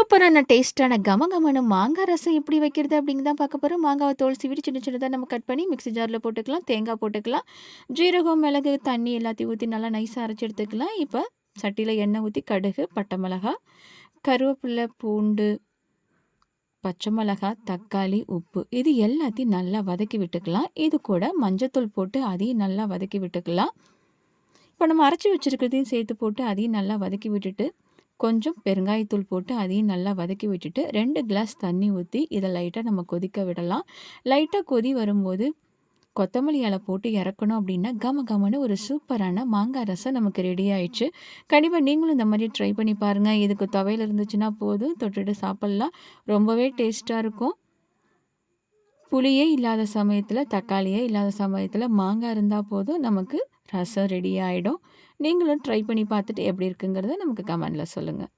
சூப்பரான டேஸ்ட்டான கமகமன்னு மாங்காய் ரசம் எப்படி வைக்கிறது அப்படின்னு தான் பார்க்க போகிறோம் மாங்காவை தோல் சீவிட்டு சின்ன சின்னதாக நம்ம கட் பண்ணி மிக்ஸி ஜாரில் போட்டுக்கலாம் தேங்காய் போட்டுக்கலாம். ஜீரகம் மிளகு தண்ணி எல்லாத்தையும் ஊற்றி நல்லா நைஸாக அரைச்சி எடுத்துக்கலாம். இப்போ சட்டியில் எண்ணெய் ஊற்றி கடுகு பட்டை மிளகா கருவேப்பிலை பூண்டு பச்சை மிளகா தக்காளி உப்பு இது எல்லாத்தையும் நல்லா வதக்கி விட்டுக்கலாம். இது கூட மஞ்சத்தூள் போட்டு அதையும் நல்லா வதக்கி விட்டுக்கலாம். இப்போ நம்ம அரைச்சி வச்சுருக்கிறதையும் சேர்த்து போட்டு அதையும் நல்லா வதக்கி விட்டுட்டு கொஞ்சம் பெருங்காயத்தூள் போட்டு அதையும் நல்லா வதக்கி விட்டுட்டு ரெண்டு கிளாஸ் தண்ணி ஊற்றி இதை லைட்டாக நம்ம கொதிக்க விடலாம். லைட்டாக கொதி வரும்போது கொத்தமல்லி இலை போட்டு இறக்கணும் அப்படின்னா கம கமன்னு ஒரு சூப்பரான மாங்காய் ரசம் நமக்கு ரெடி ஆயிடுச்சு. கண்டிப்பாக நீங்களும் இந்த மாதிரி ட்ரை பண்ணி பாருங்கள் இதுக்கு துவையில் இருந்துச்சுன்னா போதும். தொட்டுட்டு சாப்பிட்லாம். ரொம்பவே டேஸ்ட்டாக இருக்கும். புளியே இல்லாத சமயத்தில் தக்காளியே இல்லாத சமயத்தில் மாங்காய் இருந்தால் போதும் நமக்கு ரசம் ரெடி ஆகிடும் நீங்களும் ட்ரை பண்ணி பார்த்துட்டு எப்படி இருக்குங்கிறத நமக்கு கமெண்டில் சொல்லுங்கள்